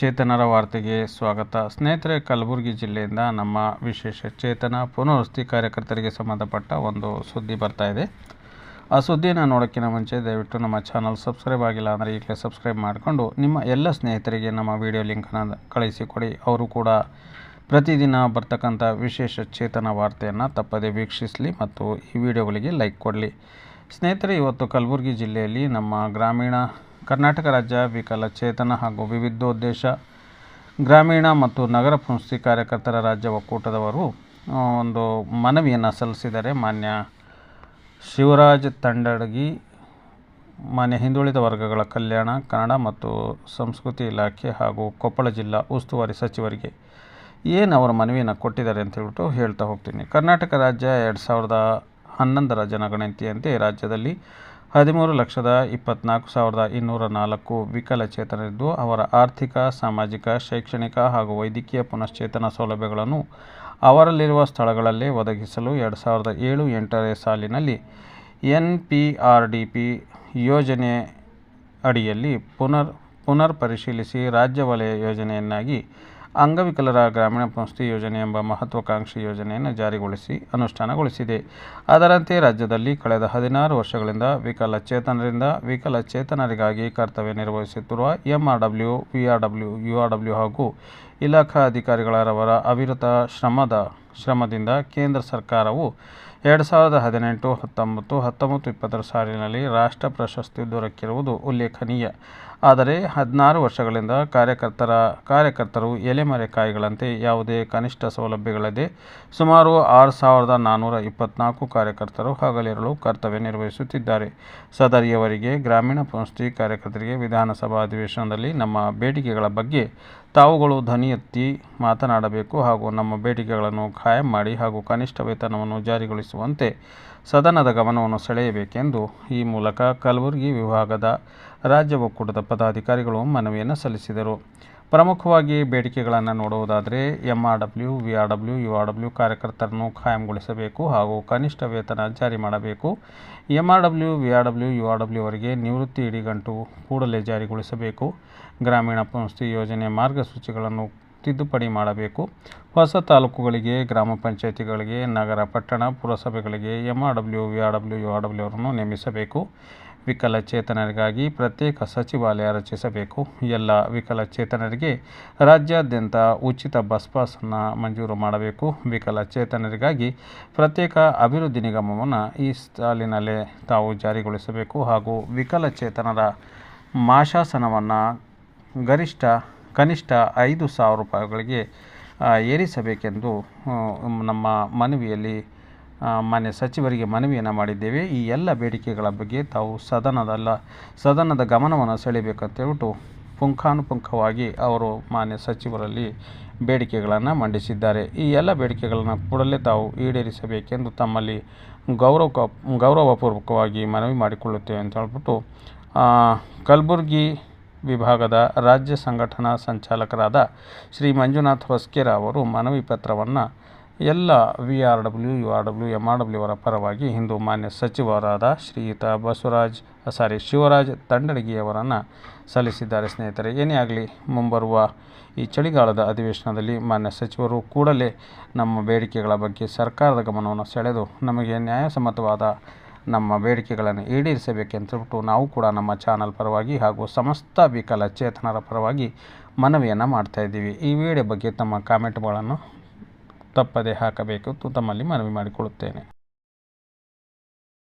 ಚೇತನರ ವಾರ್ತೆಗೆ ಸ್ವಾಗತ. ಸ್ನೇಹಿತರೆ, ಕಲಬುರಗಿ ಜಿಲ್ಲೆಯಿಂದ ನಮ್ಮ ವಿಶೇಷ ಚೇತನ ಪುನರ್ವಸತಿ ಕಾರ್ಯಕರ್ತರಿಗೆ ಸಂಬಂಧಪಟ್ಟ ಒಂದು ಸುದ್ದಿ ಬರ್ತಾ ಇದೆ. ಆ ಸುದ್ದಿನ ನೋಡೋಕ್ಕಿಂತ ಮುಂಚೆ ದಯವಿಟ್ಟು ನಮ್ಮ ಚಾನಲ್ ಸಬ್ಸ್ಕ್ರೈಬ್ ಆಗಿಲ್ಲ ಅಂದರೆ ಈಗಲೇ ಸಬ್ಸ್ಕ್ರೈಬ್ ಮಾಡಿಕೊಂಡು ನಿಮ್ಮ ಎಲ್ಲ ಸ್ನೇಹಿತರಿಗೆ ನಮ್ಮ ವಿಡಿಯೋ ಲಿಂಕನ್ನು ಕಳಿಸಿಕೊಡಿ. ಅವರು ಕೂಡ ಪ್ರತಿದಿನ ಬರ್ತಕ್ಕಂಥ ವಿಶೇಷ ಚೇತನ ವಾರ್ತೆಯನ್ನು ತಪ್ಪದೇ ವೀಕ್ಷಿಸಲಿ ಮತ್ತು ಈ ವಿಡಿಯೋಗಳಿಗೆ ಲೈಕ್ ಕೊಡಲಿ. ಸ್ನೇಹಿತರೆ, ಇವತ್ತು ಕಲಬುರಗಿ ಜಿಲ್ಲೆಯಲ್ಲಿ ನಮ್ಮ ಗ್ರಾಮೀಣ ಕರ್ನಾಟಕ ರಾಜ್ಯ ವಿಕಲಚೇತನ ಹಾಗೂ ವಿವಿಧೋದ್ದೇಶ, ಗ್ರಾಮೀಣ ಮತ್ತು ನಗರ ಪುನಸ್ತಿ ಕಾರ್ಯಕರ್ತರ ರಾಜ್ಯ ಒಕ್ಕೂಟದವರು ಒಂದು ಮನವಿಯನ್ನು ಸಲ್ಲಿಸಿದ್ದಾರೆ ಮಾನ್ಯ ಶಿವರಾಜ್ ತಂಡಡಗಿ ಮಾನ್ಯ ಹಿಂದುಳಿದ ವರ್ಗಗಳ ಕಲ್ಯಾಣ, ಕನ್ನಡ ಮತ್ತು ಸಂಸ್ಕೃತಿ ಇಲಾಖೆ ಹಾಗೂ ಕೊಪ್ಪಳ ಜಿಲ್ಲಾ ಉಸ್ತುವಾರಿ ಸಚಿವರಿಗೆ ಏನು ಅವರ ಮನವಿಯನ್ನು ಕೊಟ್ಟಿದ್ದಾರೆ ಅಂತ ಹೇಳ್ಬಿಟ್ಟು ಹೇಳ್ತಾ ಹೋಗ್ತೀನಿ. ಕರ್ನಾಟಕ ರಾಜ್ಯ ಎರಡು ಸಾವಿರದ ಹನ್ನೊಂದರ ಜನಗಣತಿಯಂತೆ ರಾಜ್ಯದಲ್ಲಿ ಹದಿಮೂರು ಲಕ್ಷದ ಇಪ್ಪತ್ನಾಲ್ಕು ಸಾವಿರದ ಇನ್ನೂರ ನಾಲ್ಕು ವಿಕಲಚೇತನರಿದ್ದು ಅವರ ಆರ್ಥಿಕ, ಸಾಮಾಜಿಕ, ಶೈಕ್ಷಣಿಕ ಹಾಗೂ ವೈದ್ಯಕೀಯ ಪುನಶ್ಚೇತನ ಸೌಲಭ್ಯಗಳನ್ನು ಅವರಲ್ಲಿರುವ ಸ್ಥಳಗಳಲ್ಲೇ ಒದಗಿಸಲು ಎರಡು ಸಾವಿರದ ಏಳು ಎಂಟನೇ ಸಾಲಿನಲ್ಲಿ N P R D P ಯೋಜನೆ ಅಡಿಯಲ್ಲಿ ಪುನರ್ ಪುನರ್ ಪರಿಶೀಲಿಸಿ ರಾಜ್ಯ ವಲಯ ಯೋಜನೆಯನ್ನಾಗಿ ಅಂಗವಿಕಲರ ಗ್ರಾಮೀಣ ಪುನಸ್ತಿ ಯೋಜನೆ ಎಂಬ ಮಹತ್ವಾಕಾಂಕ್ಷಿ ಯೋಜನೆಯನ್ನು ಜಾರಿಗೊಳಿಸಿ ಅನುಷ್ಠಾನಗೊಳಿಸಿದೆ. ಅದರಂತೆ ರಾಜ್ಯದಲ್ಲಿ ಕಳೆದ ಹದಿನಾರು ವರ್ಷಗಳಿಂದ ವಿಕಲಚೇತನರಿಂದ ವಿಕಲಚೇತನರಿಗಾಗಿ ಕರ್ತವ್ಯ ನಿರ್ವಹಿಸುತ್ತಿರುವ ಎಂಆರ್ಡಬ್ಲ್ಯೂ ವಿಆರ್ಡಬ್ಲ್ಯೂ ಯುಆರ್ಡಬ್ಲ್ಯೂ ಹಾಗೂ ಇಲಾಖಾ ಅಧಿಕಾರಿಗಳವರ ಅವಿರತ ಶ್ರಮದ ಶ್ರಮದಿಂದ ಕೇಂದ್ರ ಸರ್ಕಾರವು ಎರಡು ಸಾವಿರದ ಹದಿನೆಂಟು, ಹತ್ತೊಂಬತ್ತು ಹತ್ತೊಂಬತ್ತು ಇಪ್ಪತ್ತರ ಸಾಲಿನಲ್ಲಿ ರಾಷ್ಟ್ರ ಪ್ರಶಸ್ತಿ ದೊರಕಿರುವುದು ಉಲ್ಲೇಖನೀಯ. ಆದರೆ ಹದಿನಾರು ವರ್ಷಗಳಿಂದ ಕಾರ್ಯಕರ್ತರ, ಕಾರ್ಯಕರ್ತರು ಎಲೆಮರೆಕಾಯಿಗಳಂತೆ ಯಾವುದೇ ಕನಿಷ್ಠ ಸೌಲಭ್ಯಗಳಿದೆ. ಸುಮಾರು ಆರು ಸಾವಿರದ ನಾನ್ನೂರ ಇಪ್ಪತ್ನಾಲ್ಕು ಕಾರ್ಯಕರ್ತರು ಹಗಲಿರಲು ಕರ್ತವ್ಯ ನಿರ್ವಹಿಸುತ್ತಿದ್ದಾರೆ. ಸದರಿಯವರಿಗೆ ಗ್ರಾಮೀಣ ಪುನಸ್ತಿ ಕಾರ್ಯಕರ್ತರಿಗೆ ವಿಧಾನಸಭಾ ಅಧಿವೇಶನದಲ್ಲಿ ನಮ್ಮ ಬೇಡಿಕೆಗಳ ಬಗ್ಗೆ ತಾವುಗಳು ಧ್ವನಿ ಎತ್ತಿ ಮಾತನಾಡಬೇಕು ಹಾಗೂ ನಮ್ಮ ಬೇಡಿಕೆಗಳನ್ನು ಖಾಯಂ ಮಾಡಿ ಹಾಗೂ ಕನಿಷ್ಠ ವೇತನವನ್ನು ಜಾರಿಗೊಳಿಸುವಂತೆ ಸದನದ ಗಮನವನ್ನು ಸೆಳೆಯಬೇಕೆಂದು ಈ ಮೂಲಕ ಕಲಬುರಗಿ ವಿಭಾಗದ ರಾಜ್ಯ ಒಕ್ಕೂಟದ ಪದಾಧಿಕಾರಿಗಳು ಮನವಿಯನ್ನು ಸಲ್ಲಿಸಿದರು. ಪ್ರಮುಖವಾಗಿ ಬೇಡಿಕೆಗಳನ್ನು ನೋಡುವುದಾದರೆ M R W V R W U R W ಕಾರ್ಯಕರ್ತರನ್ನು ಖಾಯಂಗೊಳಿಸಬೇಕು ಹಾಗೂ ಕನಿಷ್ಠ ವೇತನ ಜಾರಿ ಮಾಡಬೇಕು. M R W V R W U R W ಅವರಿಗೆ ನಿವೃತ್ತಿ ಇಡಿಗಂಟು ಕೂಡಲೇ ಜಾರಿಗೊಳಿಸಬೇಕು. ಗ್ರಾಮೀಣ ಪುನಸ್ತಿ ಯೋಜನೆ ಮಾರ್ಗಸೂಚಿಗಳನ್ನು ತಿದ್ದುಪಡಿ ಮಾಡಬೇಕು. ಹೊಸ ತಾಲೂಕುಗಳಿಗೆ, ಗ್ರಾಮ ಪಂಚಾಯಿತಿಗಳಿಗೆ, ನಗರ ಪಟ್ಟಣ, ಪುರಸಭೆಗಳಿಗೆ M R W V R W U R W ಅವರನ್ನು ನೇಮಿಸಬೇಕು. ವಿಕಲಚೇತನರಿಗಾಗಿ ಪ್ರತ್ಯೇಕ ಸಚಿವಾಲಯ ರಚಿಸಬೇಕು. ಎಲ್ಲ ವಿಕಲಚೇತನರಿಗೆ ರಾಜ್ಯಾದ್ಯಂತ ಉಚಿತ ಬಸ್ ಪಾಸನ್ನು ಮಂಜೂರು ಮಾಡಬೇಕು. ವಿಕಲಚೇತನರಿಗಾಗಿ ಪ್ರತ್ಯೇಕ ಅಭಿವೃದ್ಧಿ ನಿಗಮವನ್ನು ಈ ಸಾಲಿನಲ್ಲೇ ತಾವು ಜಾರಿಗೊಳಿಸಬೇಕು ಹಾಗೂ ವಿಕಲಚೇತನರ ಮಾಶಾಸನವನ್ನು ಗರಿಷ್ಠ ಕನಿಷ್ಠ ಐದು ಸಾವಿರ ರೂಪಾಯಿಗಳಿಗೆ ಏರಿಸಬೇಕೆಂದು ನಮ್ಮ ಮನವಿಯಲ್ಲಿ ಮಾನ್ಯ ಸಚಿವರಿಗೆ ಮನವಿಯನ್ನು ಮಾಡಿದ್ದೇವೆ. ಈ ಎಲ್ಲ ಬೇಡಿಕೆಗಳ ಬಗ್ಗೆ ತಾವು ಸದನದಲ್ಲ, ಸದನದ ಗಮನವನ್ನು ಸೆಳೆಯಬೇಕಂತೇಳ್ಬಿಟ್ಟು ಪುಂಖಾನುಪುಂಖವಾಗಿ ಅವರು ಮಾನ್ಯ ಸಚಿವರಲ್ಲಿ ಬೇಡಿಕೆಗಳನ್ನು ಮಂಡಿಸಿದ್ದಾರೆ. ಈ ಎಲ್ಲ ಬೇಡಿಕೆಗಳನ್ನು ಕೂಡಲೇ ತಾವು ಈಡೇರಿಸಬೇಕೆಂದು ತಮ್ಮಲ್ಲಿ ಗೌರವ ಗೌರವಪೂರ್ವಕವಾಗಿ ಮನವಿ ಮಾಡಿಕೊಳ್ಳುತ್ತೇವೆ ಅಂತ ಹೇಳ್ಬಿಟ್ಟು ಕಲಬುರಗಿ ವಿಭಾಗದ ರಾಜ್ಯ ಸಂಘಟನಾ ಸಂಚಾಲಕರಾದ ಶ್ರೀ ಮಂಜುನಾಥ್ ಹೊಸ್ಕೆರ ಅವರು ಮನವಿ ಪತ್ರವನ್ನು ಎಲ್ಲ V R W, U R W M R W ಅವರ ಪರವಾಗಿ ಹಿಂದೂ ಮಾನ್ಯ ಸಚಿವರಾದ ಶ್ರೀಯುತ ಬಸವರಾಜ್ ಸಾರಿ ಶಿವರಾಜ್ ತಂಡಡಗಿಯವರನ್ನು ಸಲ್ಲಿಸಿದ್ದಾರೆ. ಸ್ನೇಹಿತರೆ, ಏನೇ ಆಗಲಿ ಮುಂಬರುವ ಈ ಚಳಿಗಾಲದ ಅಧಿವೇಶನದಲ್ಲಿ ಮಾನ್ಯ ಸಚಿವರು ಕೂಡಲೇ ನಮ್ಮ ಬೇಡಿಕೆಗಳ ಬಗ್ಗೆ ಸರ್ಕಾರದ ಗಮನವನ್ನು ಸೆಳೆದು ನಮಗೆ ನ್ಯಾಯಸಮ್ಮತವಾದ ನಮ್ಮ ಬೇಡಿಕೆಗಳನ್ನು ಈಡೇರಿಸಬೇಕೆಂತಬಿಟ್ಟು ನಾವು ಕೂಡ ನಮ್ಮ ಚಾನಲ್ ಪರವಾಗಿ ಹಾಗೂ ಸಮಸ್ತ ವಿಕಲಚೇತನರ ಪರವಾಗಿ ಮನವಿಯನ್ನು ಮಾಡ್ತಾ ಇದ್ದೀವಿ. ಈ ವಿಡಿಯೋ ಬಗ್ಗೆ ತಮ್ಮ ಕಾಮೆಂಟ್ಗಳನ್ನು ತಪ್ಪದೇ ಹಾಕಬೇಕು ತಮ್ಮಲ್ಲಿ ಮನವಿ ಮಾಡಿಕೊಳ್ಳುತ್ತೇನೆ.